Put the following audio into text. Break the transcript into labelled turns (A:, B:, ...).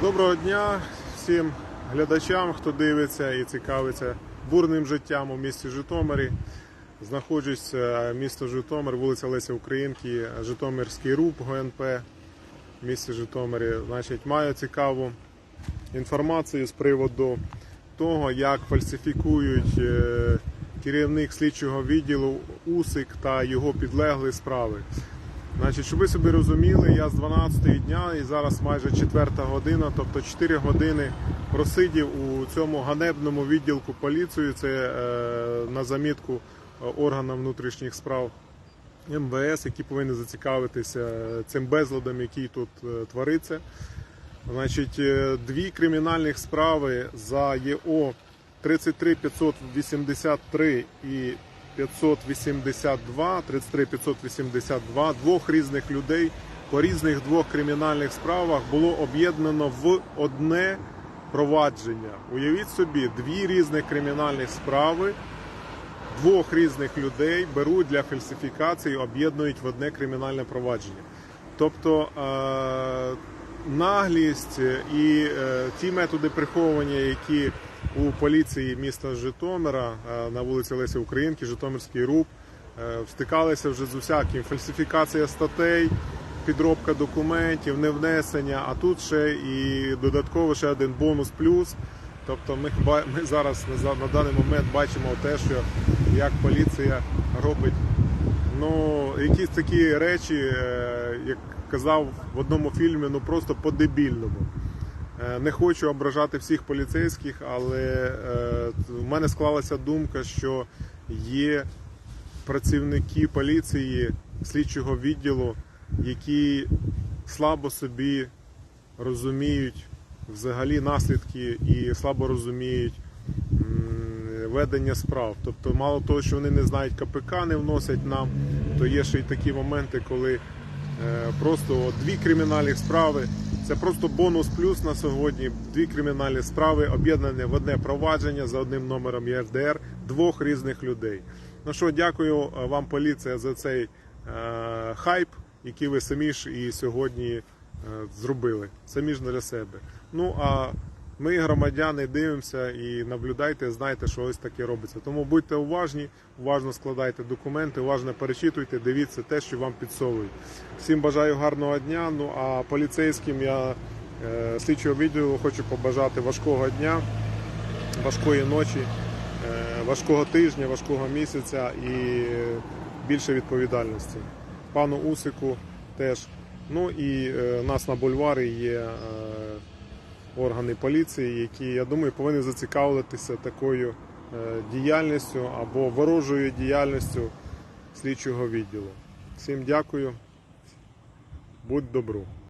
A: Доброго дня всім глядачам, хто дивиться і цікавиться бурним життям у місті Житомирі. Знаходжусь е, місто Житомир, вулиця Леся Українки, Житомирський РУП ГНП в місті Житомирі. Значить, маю цікаву інформацію з приводу того, як фальсифікують е, керівник слідчого відділу УСИК та його підлеглі справи. Значить, щоб ви собі розуміли, я з 12 дня і зараз майже 4 година, тобто 4 години просидів у цьому ганебному відділку поліції. Це е, на замітку е, органам внутрішніх справ МВС, які повинні зацікавитися цим безладом, який тут е, твориться. Значить, е, дві кримінальних справи за ЄО 33 583 і 582, 33 582 двох різних людей по різних двох кримінальних справах було об'єднано в одне провадження. Уявіть собі, дві різних кримінальних справи двох різних людей беруть для фальсифікації, об'єднують в одне кримінальне провадження. Тобто е, наглість і е, ті методи приховування, які у поліції міста Житомира е, на вулиці Лесі Українки, Житомирський РУП, е, стикалися вже з усяким фальсифікація статей, підробка документів, невнесення, а тут ще і додатково ще один бонус плюс. Тобто ми, ми зараз на, даний момент бачимо те, що як поліція робить ну, якісь такі речі, е, як казав в одному фільмі, ну просто по-дебільному. Е, Не хочу ображати всіх поліцейських, але е, в мене склалася думка, що є працівники поліції слідчого відділу, які слабо собі розуміють взагалі наслідки і слабо розуміють ведення справ. Тобто, мало того, що вони не знають КПК, не вносять нам, то є ще й такі моменти, коли е, просто дві кримінальні справи. Це просто бонус плюс на сьогодні. Дві кримінальні справи об'єднані в одне провадження за одним номером ЄРДР двох різних людей. Ну що, дякую е, вам, поліція, за цей е, хайп, який ви самі ж і сьогодні е, зробили. Самі ж для себе. Ну а ми, громадяни, дивимося і наблюдайте, знайте, що ось таке робиться. Тому будьте уважні, уважно складайте документи, уважно перечитуйте, дивіться те, що вам підсовують. Всім бажаю гарного дня. Ну а поліцейським я е, слідчого відділу хочу побажати важкого дня, важкої ночі, е, важкого тижня, важкого місяця і більше відповідальності. Пану Усику теж. Ну і е, нас на бульварі є. е, органи поліції, які, я думаю, повинні зацікавитися такою е, діяльністю або ворожою діяльністю слідчого відділу. Всім дякую, будь добру.